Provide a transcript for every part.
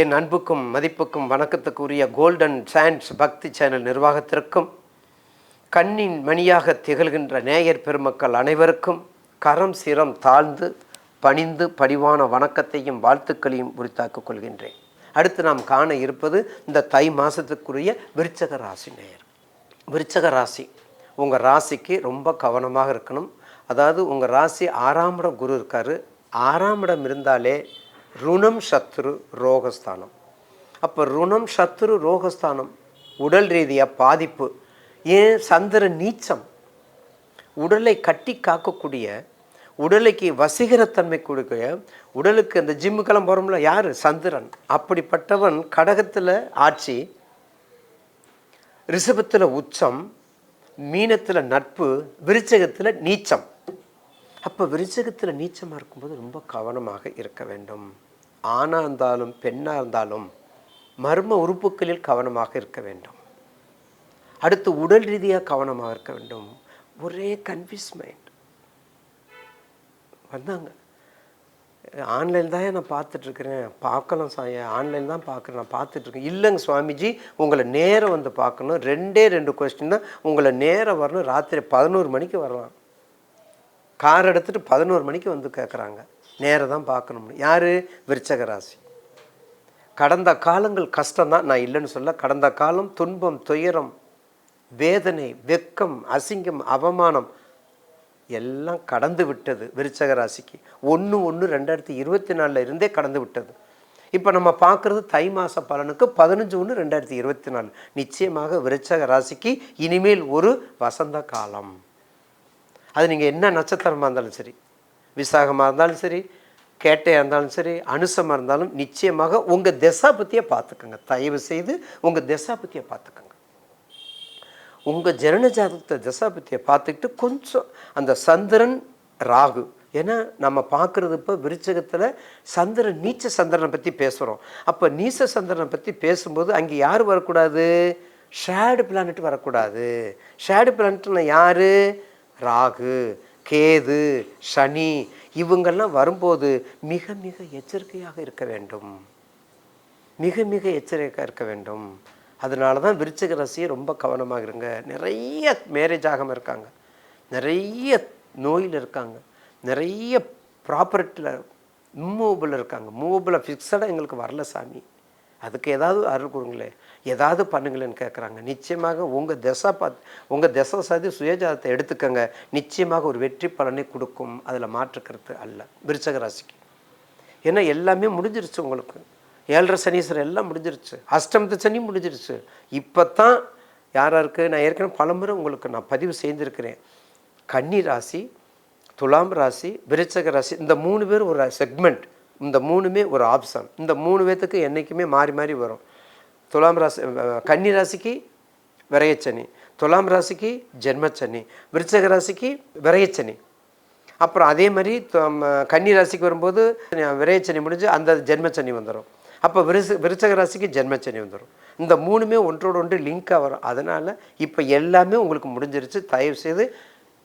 என் அன்புக்கும் மதிப்புக்கும் வணக்கத்துக்குரிய கோல்டன் சாண்ட்ஸ் பக்தி சேனல் நிர்வாகத்திற்கும் கண்ணின் மணியாக திகழ்கின்ற நேயர் பெருமக்கள் அனைவருக்கும் கரம் சிரம் தாழ்ந்து பணிந்து பணிவான வணக்கத்தையும் வாழ்த்துக்களையும் உரித்தாக்கிக் கொள்கின்றேன். அடுத்து நாம் காண இருப்பது இந்த தை மாதத்துக்குரிய விருச்சக ராசி நேயர். விருச்சக ராசி உங்கள் ராசிக்கு ரொம்ப கவனமாக இருக்கணும். அதாவது உங்கள் ராசி ஆறாம் இடம் குரு இருக்கார். ஆறாம் இடம் இருந்தாலே ருணம் சத்ரு ரோகஸ்தானம். அப்போ ருணம் சத்ரு ரோகஸ்தானம் உடல் ரீதியாக பாதிப்பு ஏன் சந்திர நீச்சம்? உடலை கட்டி காக்கக்கூடிய உடலுக்கு வசீகரத்தன்மை கொடுக்க உடலுக்கு அந்த ஜிம்முக்கெல்லாம் போகிறோம்ல யார்? சந்திரன். அப்படிப்பட்டவன் கடகத்தில் ஆட்சி ரிஷபத்தில் உச்சம் மீனத்தில் நட்பு விருச்சகத்தில் நீச்சம். அப்போ விருச்சகத்தில் நீச்சமாக இருக்கும்போது ரொம்ப கவனமாக இருக்க வேண்டும். ஆணாக இருந்தாலும் பெண்ணாக இருந்தாலும் மர்ம உறுப்புகளில் கவனமாக இருக்க வேண்டும். அடுத்து உடல் ரீதியாக கவனமாக இருக்க வேண்டும். ஒரே கன்ஃபியூஸ் மைண்ட் வந்தாங்க. ஆன்லைன் தான் நான் பார்த்துட்ருக்குறேன். பார்க்கலாம் சாய. ஆன்லைன் தான் பார்க்குறேன் நான் பார்த்துட்ருக்கேன். இல்லைங்க சுவாமிஜி உங்களை நேரம் வந்து பார்க்கணும். ரெண்டே ரெண்டு கொஸ்டின் தான். உங்களை நேரம் வரணும். ராத்திரி பதினோரு மணிக்கு வரலாம். கார் எடுத்துகிட்டு பதினோரு மணிக்கு வந்து கேட்குறாங்க நேராக தான் பார்க்கணும் யார்? விருச்சக ராசி கடந்த காலங்கள் கஷ்டம்தான். நான் இல்லைன்னு சொல்ல கடந்த காலம் துன்பம் துயரம் வேதனை வெக்கம் அசிங்கம் அவமானம் எல்லாம் கடந்து விட்டது விருச்சக ராசிக்கு ஒன்று ஒன்று ரெண்டாயிரத்தி இருபத்தி நாலில் இருந்தே கடந்து விட்டது. இப்போ நம்ம பார்க்குறது தை மாத பலனுக்கு பதினஞ்சு ஒன்று ரெண்டாயிரத்தி இருபத்தி நாலு. நிச்சயமாக விருச்சக ராசிக்கு இனிமேல் ஒரு வசந்த காலம். அது நீங்கள் என்ன நட்சத்திரமாக இருந்தாலும் சரி விசாகமாக இருந்தாலும் சரி கேட்டையாக இருந்தாலும் சரி அனுசமாக இருந்தாலும் நிச்சயமாக உங்கள் திசா பார்த்துக்கோங்க. தயவு செய்து உங்கள் திசா பார்த்துக்கோங்க. உங்கள் ஜனன ஜாதகத்தை தசாபத்தியை பார்த்துக்கிட்டு கொஞ்சம் அந்த சந்திரன் ராகு ஏன்னா நம்ம பார்க்குறது இப்போ விருச்சகத்தில் சந்திரன் நீச்ச சந்திரனை பற்றி பேசுகிறோம் அப்போ நீச்ச சந்திரனை பற்றி பேசும்போது அங்கே யார் வரக்கூடாது? ஷேடு பிளானட் வரக்கூடாது. ஷேடு பிளானட்னா யார்? ராகு. கேது சனி இவங்கெல்லாம் வரும்போது மிக மிக எச்சரிக்கையாக இருக்க வேண்டும். மிக மிக எச்சரிக்கையாக இருக்க வேண்டும். அதனால தான் விருச்சிக ராசியை ரொம்ப கவனமாக இருங்க. நிறைய மேரேஜ் ஆகாமல் இருக்காங்க. நிறைய நோயில் இருக்காங்க. நிறைய ப்ராப்பர்ட்டியில் மூவபிள் இருக்காங்க. மூவபிளாக ஃபிக்ஸடாக எங்களுக்கு வரல சாமி. அதுக்கு ஏதாவது அருள் கொடுங்களேன் ஏதாவது பண்ணுங்களேன்னு கேட்குறாங்க நிச்சயமாக உங்கள் திசை பார்த்து உங்கள் திசை சாதி சுயஜாதத்தை எடுத்துக்கங்க. நிச்சயமாக ஒரு வெற்றி பலனை கொடுக்கும். அதில் மாற்றுக்கிறது அல்ல. விருச்சக ராசிக்கு. ஏன்னா எல்லாமே முடிஞ்சிருச்சு உங்களுக்கு. ஏழரை சனீஸ்வரர் எல்லாம் முடிஞ்சிருச்சு. அஷ்டமத்து சனி முடிஞ்சிருச்சு. இப்போ தான் யாராருக்கு நான் ஏற்கனவே பலமுறை உங்களுக்கு நான் பதிவு செய்திருக்கிறேன். கன்னி ராசி துலாம் ராசி விருச்சக ராசி இந்த மூணு பேர் ஒரு செக்மெண்ட் இந்த மூணுமே ஒரு ஆப்ஷன் இந்த மூணு பேர்த்துக்கு என்றைக்குமே மாறி மாறி வரும். துலாம் ராசி கன்னி ராசிக்கு விரையச்சனி துலாம் ராசிக்கு ஜென்மச்சனி விருச்சக ராசிக்கு விரையச்சனி. அப்புறம் அதே மாதிரி கன்னி ராசிக்கு வரும்போது விரையச்சனி முடிஞ்சு அந்த ஜென்மச்சனி வந்துடும் அப்போ விருச விருச்சக ராசிக்கு ஜென்மச்சனி வந்துடும் இந்த மூணுமே ஒன்றோடு ஒன்று லிங்காக வரும். அதனால் இப்போ எல்லாமே உங்களுக்கு முடிஞ்சிருச்சு. தயவு செய்து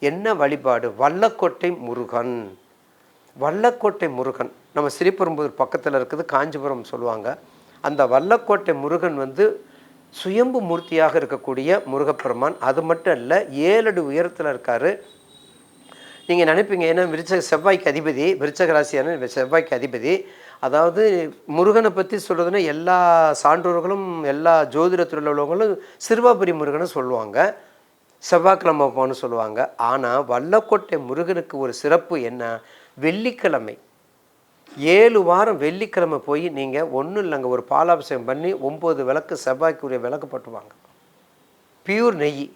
என்ன வழிபாடு? வல்லக்கோட்டை முருகன். வல்லக்கோட்டை முருகன். நம்ம ஸ்ரீபெரும்புதூர் பக்கத்தில் இருக்குது காஞ்சிபுரம் சொல்லுவாங்க. அந்த வல்லக்கோட்டை முருகன் வந்து சுயம்பு மூர்த்தியாக இருக்கக்கூடிய முருகப்பெருமான். அது மட்டும் இல்லை ஏழடி உயரத்தில் இருக்கார். நீங்கள் நினைப்பீங்க ஏன்னா விருச்சக செவ்வாய்க்கு அதிபதி விருச்சக ராசியான செவ்வாய்க்கு அதிபதி. அதாவது முருகனை பற்றி சொல்கிறதுனா எல்லா சான்றோர்களும் எல்லா ஜோதிடத்தில் உள்ளவங்களும் சிறுவாபுரி முருகனை சொல்லுவாங்க. செவ்வாய்க்கிழமை போன்னு சொல்லுவாங்க. ஆனால் வல்லக்கோட்டை முருகனுக்கு ஒரு சிறப்பு என்ன? வெள்ளிக்கிழமை. ஏழு வாரம் வெள்ளிக்கிழமை போய் நீங்கள் ஒன்றும் இல்லைங்க ஒரு பாலாபிஷேகம் பண்ணி ஒம்பது விளக்கு செவ்வாய்க்குரிய விளக்கு போட்டுவாங்க பியூர் நெய்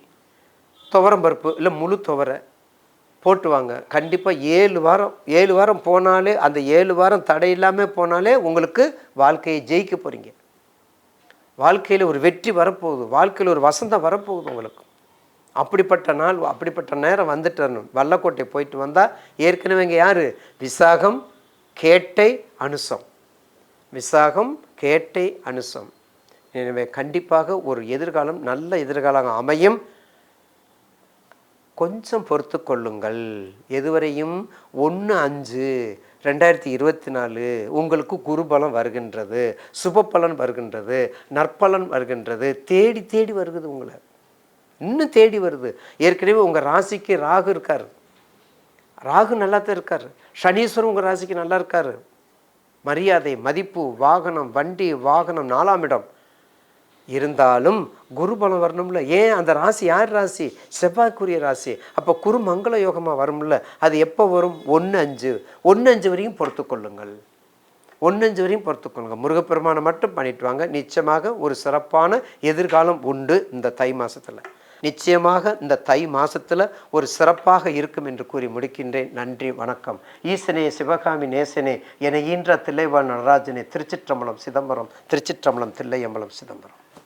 துவரம் பருப்பு இல்லை முழு துவரை போட்டுவாங்க கண்டிப்பாக ஏழு வாரம் ஏழு வாரம் போனாலே அந்த ஏழு வாரம் தடை இல்லாமல் போனாலே உங்களுக்கு வாழ்க்கையை ஜெயிக்க போகிறீங்க வாழ்க்கையில் ஒரு வெற்றி வரப்போகுது. வாழ்க்கையில் ஒரு வசந்தம் வரப்போகுது உங்களுக்கு. அப்படிப்பட்ட நாள் அப்படிப்பட்ட நேரம் வந்துட்டணும் வல்லக்கோட்டை போயிட்டு வந்தால் ஏற்கனவே இங்கே யார்? விசாகம் கேட்டை அனுசம். விசாகம் கேட்டை அனுசம். எனவே கண்டிப்பாக ஒரு எதிர்காலம் நல்ல எதிர்காலம் அமையும். கொஞ்சம் பொறுத்து கொள்ளுங்கள். எதுவரையும் ஒன்று அஞ்சு ரெண்டாயிரத்தி இருபத்தி நாலு உங்களுக்கு குருபலம் வருகின்றது சுபபலன் வருகின்றது நற்பலன் வருகின்றது தேடி தேடி வருகுது உங்களை. இன்னும் தேடி வருது. ஏற்கனவே உங்கள் ராசிக்கு ராகு இருக்கார். ராகு நல்லா தான் இருக்கார். சனீஸ்வரம் உங்கள் ராசிக்கு நல்லா இருக்கார். மரியாதை மதிப்பு வாகனம் வண்டி வாகனம் நாலாம் இடம். இருந்தாலும் குருபலம் வரணும்ல. ஏன்? அந்த ராசி யார் ராசி? செவ்வாய்க்குரிய ராசி. அப்போ குரு மங்கள யோகமாக வரும்ல. அது எப்போ வரும்? ஒன்று அஞ்சு. ஒன்று அஞ்சு வரையும் பொறுத்து கொள்ளுங்கள். ஒன்று அஞ்சு வரையும் பொறுத்துக்கொள்ளுங்கள் முருகப்பெருமானை மட்டும் பண்ணிட்டு வாங்க. நிச்சயமாக ஒரு சிறப்பான எதிர்காலம் உண்டு இந்த தை மாதத்தில் நிச்சயமாக இந்த தை மாதத்தில் ஒரு சிறப்பாக இருக்கும் என்று கூறி முடிக்கின்றேன். நன்றி வணக்கம். ஈசனே சிவகாமி நேசனே என ஈன்ற தில்லைவாழ் நடராஜனே திருச்சிற்றம்பலம் சிதம்பரம் திருச்சிற்றம்பலம் தில்லையம்பலம் சிதம்பரம்.